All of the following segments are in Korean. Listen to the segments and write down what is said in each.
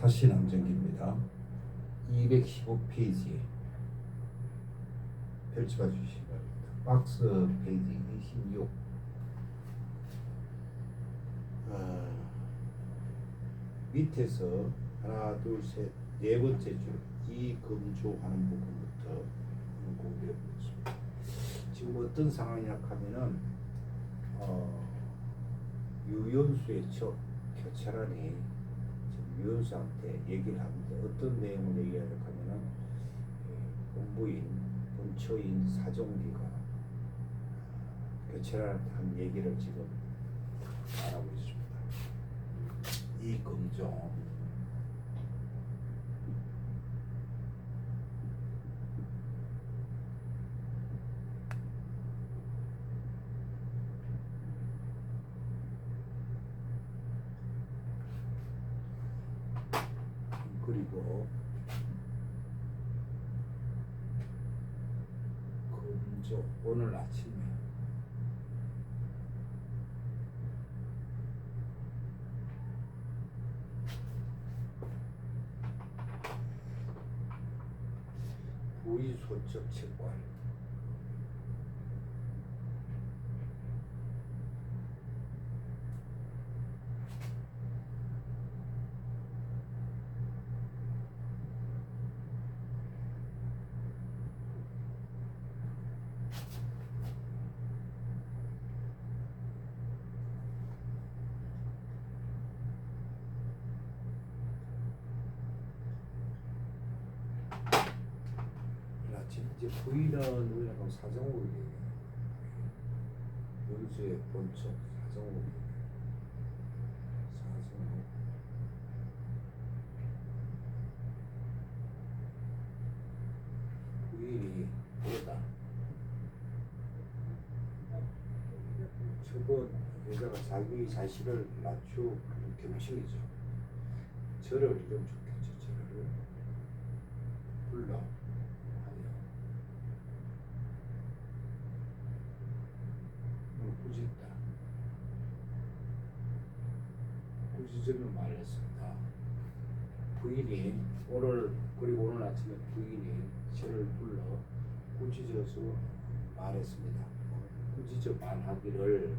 사시남정기입니다. 215페이지 펼쳐봐 주시기 바랍니다. 박스 페이지 26 아, 밑에서 하나 둘 셋 네 번째 줄 이금조하는 부분부터 공부해 보겠습니다. 지금 어떤 상황이냐 하면은 어, 유연수의 첫 교차란이 유연수한테 얘기를 합니다. 어떤 내용을 얘기하냐 하면은 예, 공부인, 본처인, 사종기가 교차란한테 한 얘기를 지금 말하고 있습니다. 이 금종 그리고 금조 오늘 아침에 부의소적 채권 나 지금 이제 우리가 사정으로 얘기해. 연수의 본척 얘기해. 사정으로. 부인이 보다. 저번 여자가 자기 자신을 낮추는 경식이죠. 저를 이름 좋겠죠. 저를 불러. 하여 뭐 꾸짖다 꾸짖으며 말했습니다 부인이 오늘 그리고 오늘 아침에 부인이 저를 불러 꾸짖어서 말했습니다. 꾸짖어 말하기를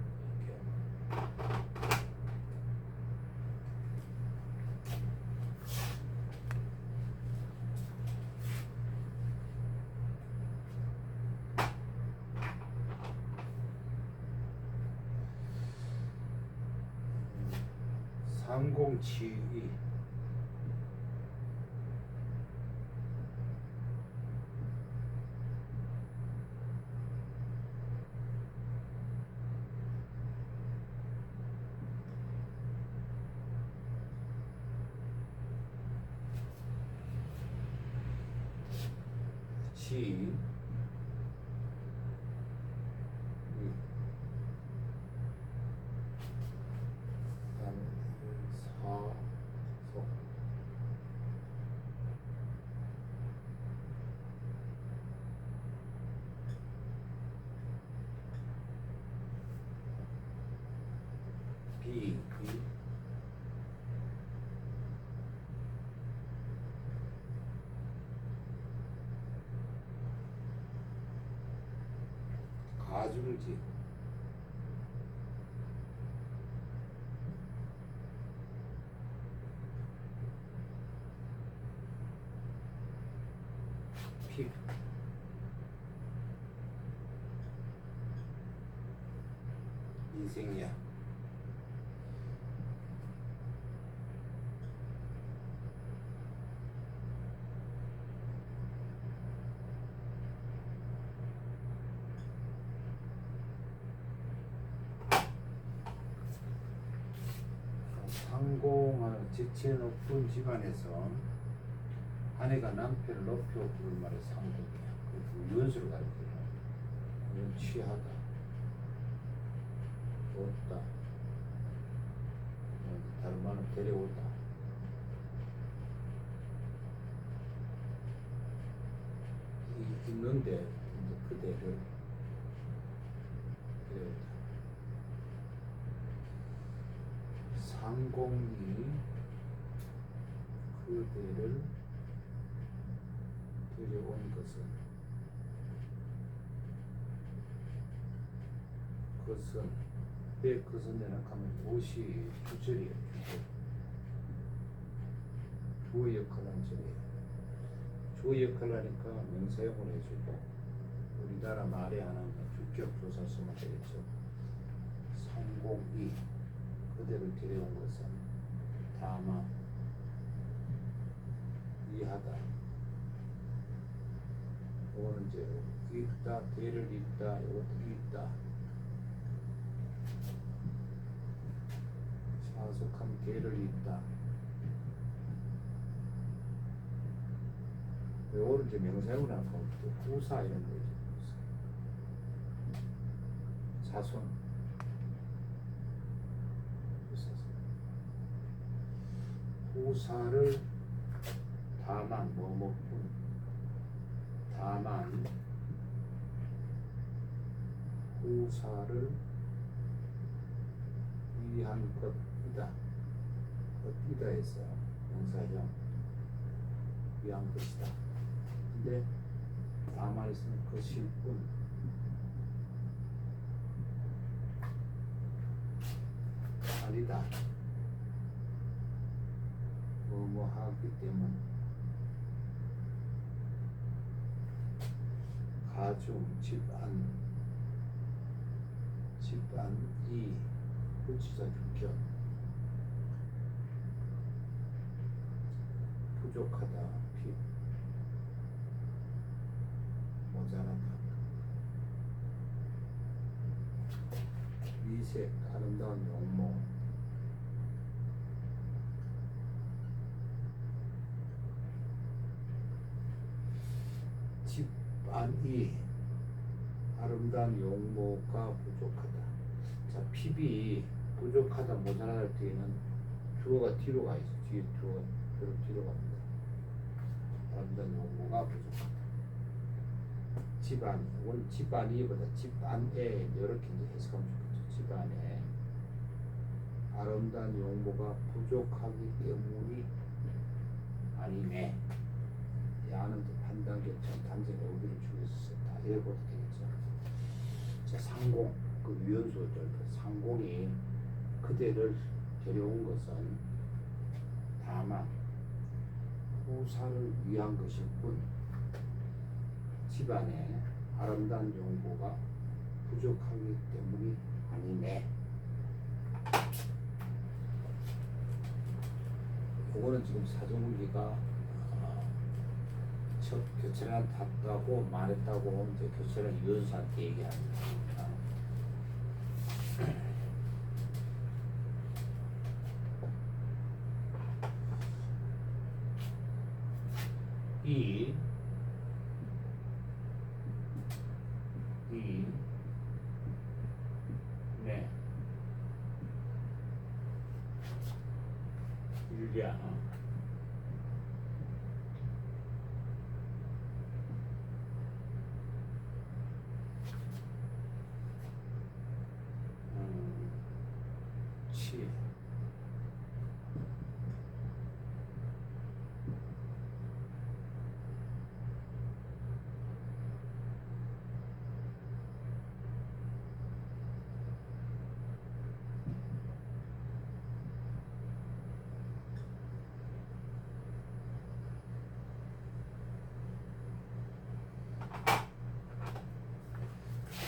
상공치의 치 의. 그다음에 사속 비, 비 가중지 피. 인생이야 상공하는 지체 높은 집안에서 아내가 남편을 높여 부를 말에 상공이야. 그 유연수를 가리켜요. 이건 취하다. 없다. 어, 다른 말은 데려오다. 이- 있는데 그대를 데려오다. 상공이 그대를 데려온 것은 그것은 왜 그것은 내가 가면 무엇이 주절이에요 주절 주어 역할을 절이에요 주어 역할을 하니까 명사용을 해주고 우리나라 말에 하는 주격 조사 쓰면 되겠죠. 성공이 그대를 데려온 것은 다만 이하다. 이제 있다 대를 있다 이것도 있다. 사속한 요거는 이제 명사용을 하고 또 후사 이런 거 이제 후사. 자손 후사를 다만 뭐뭐뿐 다만 후사를 위한 것이다. 것이다 해서 명사형 위한 것이다. 근데 다만 있으면 것일 뿐. 아니다 뭐뭐 하기 때문 가중 집안 집안이 불치자 주격 부족하다 피. 모자라다 위색 아름다운 용모 집안이 아름다운 용모가 부족하다. 자, 핍이 부족하다, 모자랄 때에는 주어가 뒤로 가 있어. 뒤에 주어가 뒤로, 뒤로 갑니다. 아름다운 용모가 부족하다. 집안, 원 집안이보다 집안에 이렇게 해석하면 좋겠죠. 집안에 아름다운 용모가 부족하기 때문이 아니네. 야는 결정 단정 의견을 주겠어 다 읽어도 되겠죠. 자 상공 그 유연소절 그 상공이 그대를 데려온 것은 다만 후사를 위한 것일 뿐 집안에 아름다운 용고가 부족하기 때문이 아니네. 그거는 지금 사정훈리가 어, 첫 교체를 탔다고 말했다고 이제 교체를 유연수한테 얘기합니다. 이, 이, 네, 음, 치,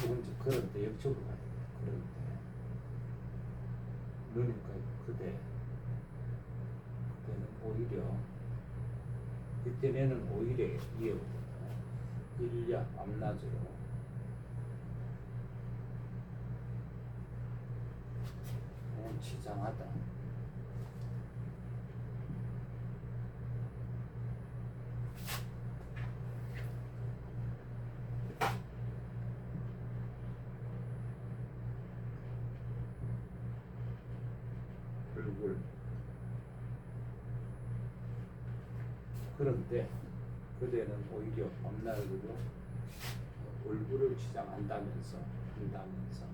이건 이제 그런데 역적으로 가야 돼요. 그런데 그러니까 그대 그때는 오히려 그때는 오히려 이어거든요. 일야 밤낮으로 어, 치장하다. 얼굴 그런데 그대는 오히려 밤낮으로 얼굴을 치장한다면서 한다면서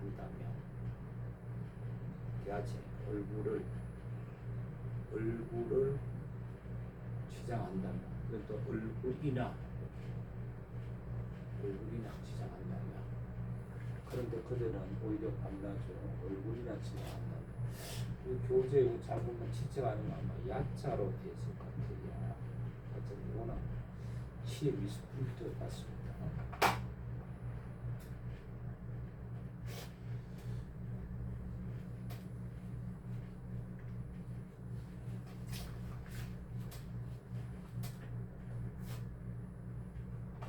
한다면 야지 얼굴을 얼굴을 지장한다면 그것도 얼굴이나 얼굴이나 지장한다면 그런데 그들은 오히려 반나죠 얼굴이나 지장한다면 이 교재 잘 보면 지적하는 거 아마 야자로 되어 있을 것 같아요 야자 워낙 시의 미스프린트 같습니다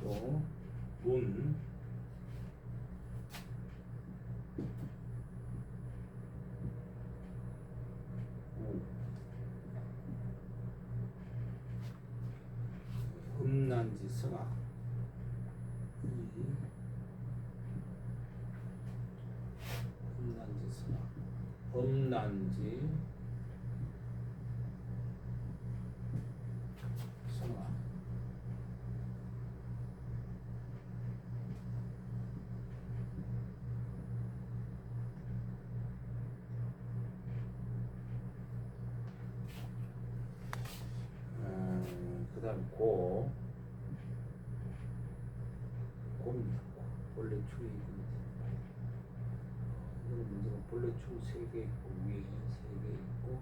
또 문, 우, 음란지 성악, 이, 음란지 성악, 음란지 성악. 음, 고 고입니다 고. 본래 축이 이 거는 문제가 본래 축세개 있고 위에 세개 있고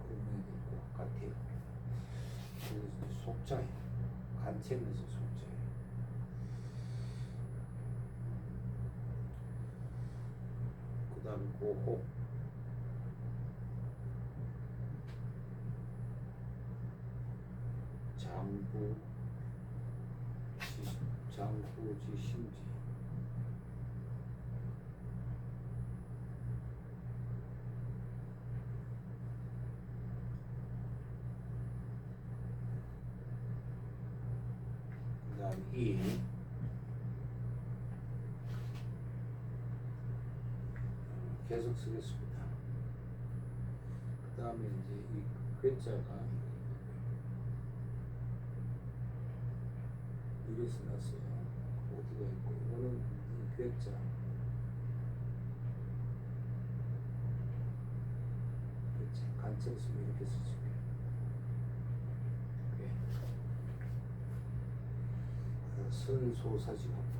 고게 있고 같아요. 이제 속자예요. 간체면서 속자예요. 그 다음 고호. 장부 지, 장부지 심지 그 다음 이 음, 계속 쓰겠습니다. 그 다음에 이제 이 글자가 써놨어요. 어디가 있고 이거는 이 괴자 간청 쓰면 이렇게 쓰죠. 괴. 어, 선소사지가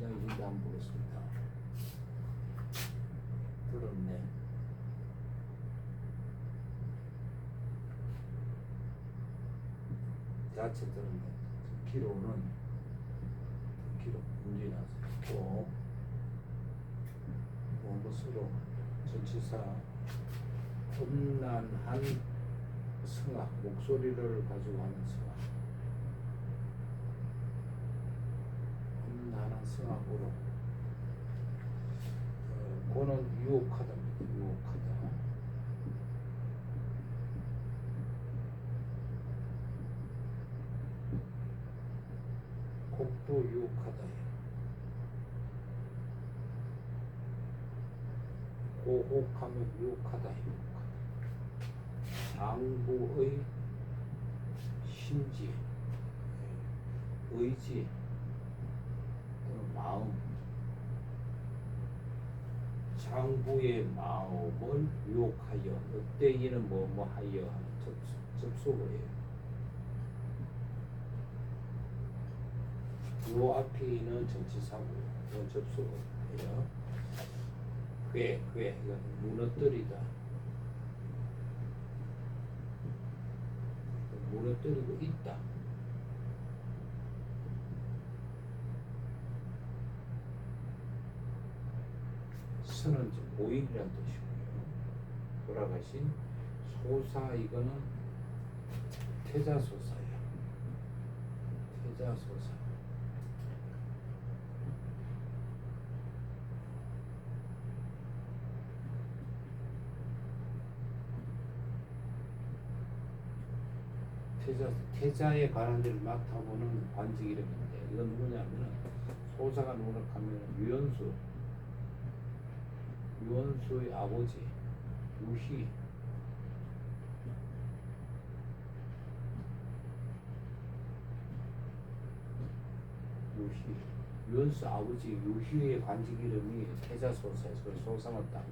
굉장히 힘도 안 보겠습니다. 들었네. 자체 들었네. 기로는 기로 나서 또 원것으로 전치사 험난한 성악 목소리를 가지고 하는 성악 험난한 성악으로 어, 그는 유혹하다입니다 유혹하다 곡도 유혹하다. 고혹하면 유혹하다. 유혹하다. 장부의 심지 의지 마음. 장부의 마음을 유혹하여 어때이는 뭐뭐 하여 하는 접, 접속어예요. 요 앞에 있는 전치사고 요 접속어예요. 괴, 괴, 이건 무너뜨리다. 무너뜨리고 있다. 이제 모임이라는 뜻이고요. 돌아가신 소사 이거는 태자소사예요. 태자소사. 태자 태자에 관한 일을 맡아보는 관직 이름인데 이건 누구냐면은 소사가 누구라 하면 유연수 유연수의 아버지 유희. 유희. 유연수 아버지 유희의 관직 이름이 태자 소사에서 그걸 소사맞다며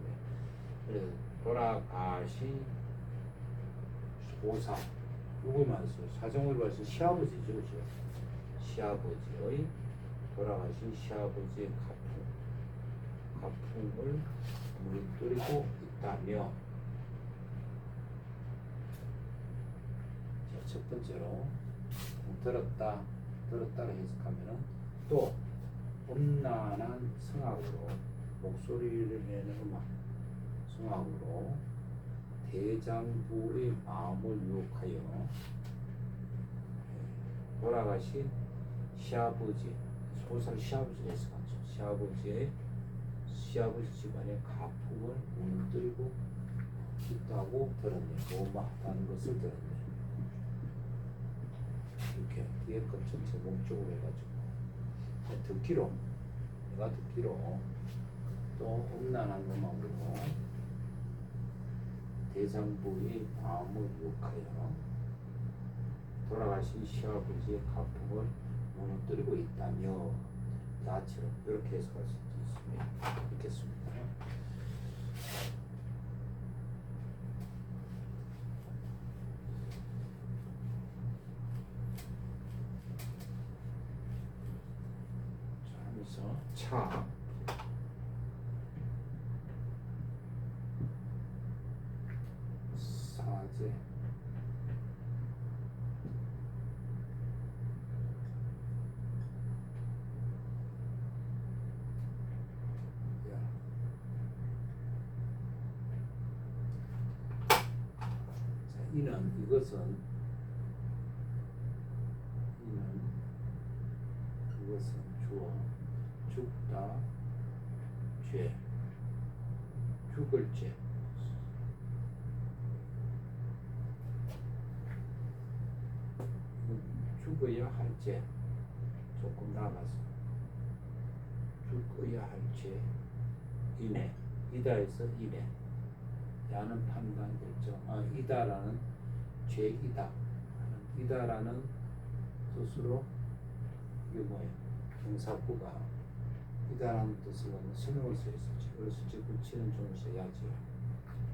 그래 돌아가신 소사 누구만 써요 사정을 봐서 시아버지죠 그죠 시아버지의 돌아가신 시아버지의 가풍 가풍을 무너뜨리고 있다며. 자, 첫 번째로 들었다 들었다를 해석하면은 또 음란한 성악으로 목소리를 내는 음악 성악으로 대장부의 마음을 유혹하여 예, 돌아가신 시아버지 소설 시아버지를 해석하죠. 시아버지의 시아버지 집안의 가풍을 무너뜨리고 있다고 들었네. 모마하다는 것을 들었네. 이렇게 뒤에 것 전체 목적으로 해가지고. 듣기로 내가 듣기로 또 음란한 음악으로 대장부의 마음을 유혹하여 돌아가신 시아버지의 가풍을 무너뜨리고 있다며 야채로 이렇게 해석할 수 있습니다. 읽겠습니다. 자, 하면서 차 사제 야. 자, 이는 이것은 이는 그것은 주어 죽다 죄 죽을 죄. 죽어야 할 죄. 조금 나가서 죽어야 할 죄. 이내. 이다에서 이내 야는 판단 결정 아 이다라는 죄이다. 이다라는 뜻으로 이게 뭐예요 경사구가 이다라는 뜻으로 성형을 써 있었지 그래서 즉 붙이는 종을 써야지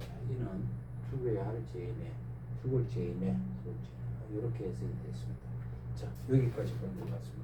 자, 이는 죽어야 할 죄이네 죽을 죄이네 그렇지 이렇게 해석이 됐습니다. 자 여기까지 본것 같습니다